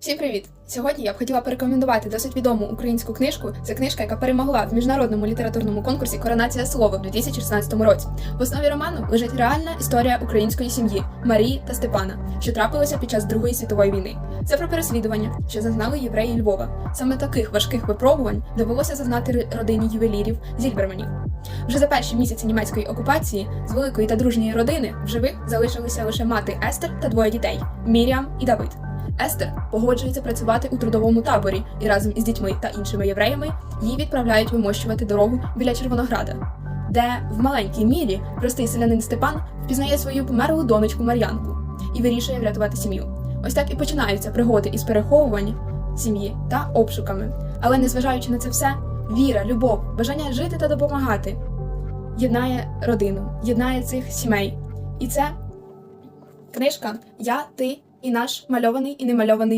Всім привіт! Сьогодні я б хотіла порекомендувати досить відому українську книжку. Це книжка, яка перемогла в міжнародному літературному конкурсі Коронація слова в 2016 році. В основі роману лежить реальна історія української сім'ї Марії та Степана, що трапилося під час Другої світової війни. Це про переслідування, що зазнали євреї Львова. Саме таких важких випробувань довелося зазнати родині ювелірів Зільберманів. Вже за перші місяці німецької окупації з великої та дружньої родини в живих залишилися лише мати Естер та двоє дітей Міріам і Давид. Естер погоджується працювати у трудовому таборі і разом із дітьми та іншими євреями її відправляють вимощувати дорогу біля Червонограда, де в маленькій мірі простий селянин Степан впізнає свою померлу донечку Мар'янку і вирішує врятувати сім'ю. Ось так і починаються пригоди із переховувань сім'ї та обшуками. Але незважаючи на це все, віра, любов, бажання жити та допомагати єднає родину, єднає цих сімей. І це книжка Я, ти і наш мальований і немальований